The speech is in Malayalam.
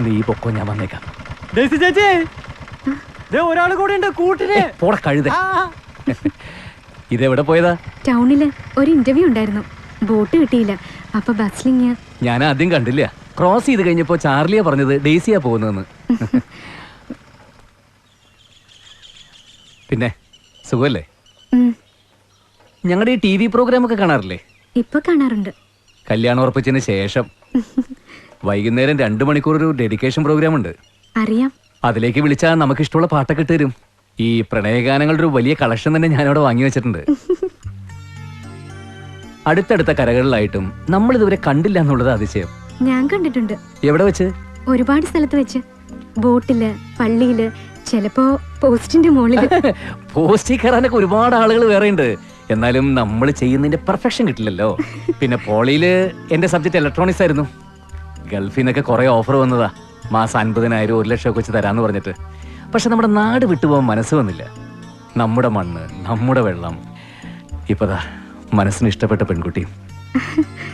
നീ പൊക്കോ ഞാൻ വന്നേക്കാം. ഒരാൾ കൂടെ ഉണ്ട് കൂട്ടിന്. പോട കഴുത. ഇതെവിടെ പോയതാ? ടൗണിൽ ഒരു ഇന്റർവ്യൂ ഉണ്ടായിരുന്നു. ബോട്ട് കിട്ടിയില്ല. അപ്പൊ ബസ്സിലിങ് ഞാൻ ആദ്യം കണ്ടില്ല. ക്രോസ് ചെയ്ത് കഴിഞ്ഞപ്പോ ചാർലിയാ പറഞ്ഞത് ഡേസിയാ പോകുന്നതെന്ന്. പിന്നെ സുഖല്ലേ? ഞങ്ങളുടെ ഈ ടി വി പ്രോഗ്രാം ഒക്കെ കാണാറില്ലേ? ഇപ്പൊ കാണാറുണ്ട്. കല്യാണം ഉറപ്പിച്ചതിന് ശേഷം. വൈകുന്നേരം രണ്ടു മണിക്കൂർ ഒരു ഡെഡിക്കേഷൻ പ്രോഗ്രാം ഉണ്ട്. അറിയാം. അതിലേക്ക് വിളിച്ചാൽ നമുക്ക് ഇഷ്ടമുള്ള പാട്ടൊക്കെ ഇട്ട് തരും. ഈ പ്രണയഗാനങ്ങളുടെ ഒരു വലിയ കളക്ഷൻ തന്നെ ഞാനവിടെ വാങ്ങി വെച്ചിട്ടുണ്ട്. അടുത്തടുത്ത കരകളിലായിട്ടും നമ്മൾ ഇതുവരെ കണ്ടില്ല എന്നുള്ളത് അതിശയം. ഞാൻ കണ്ടിട്ടുണ്ട്. എവിടെ വെച്ച്? ഒരുപാട് സ്ഥലത്ത് വെച്ച്. ബോട്ടിൽ പള്ളിയിൽ ചിലപ്പോ പോസ്റ്റിന്റെ മുകളിൽ പോസ്റ്റിൽ കയറാനൊക്കെ ഒരുപാട് ആളുകൾ വേറെ ഉണ്ട് എന്നാലും നമ്മൾ ചെയ്യുന്നതിന്റെ പെർഫെക്ഷൻ കിട്ടില്ലല്ലോ. പിന്നെ പോളിയിൽ എന്റെ സബ്ജക്ട് ഇലക്ട്രോണിക്സ് ആയിരുന്നു. ഗൾഫിൽ നിന്നൊക്കെ കുറെ ഓഫർ വന്നതാ. മാസം അൻപതിനായിരം ഒരു ലക്ഷം ഒക്കെ വെച്ച് തരാന്ന് പറഞ്ഞിട്ട്. പക്ഷെ നമ്മുടെ നാട് വിട്ടുപോകാൻ മനസ്സ് വന്നില്ല. നമ്മുടെ മണ്ണ് നമ്മുടെ വെള്ളം. ഇപ്പതാ മനസ്സിന് ഇഷ്ടപ്പെട്ട പെൺകുട്ടിയും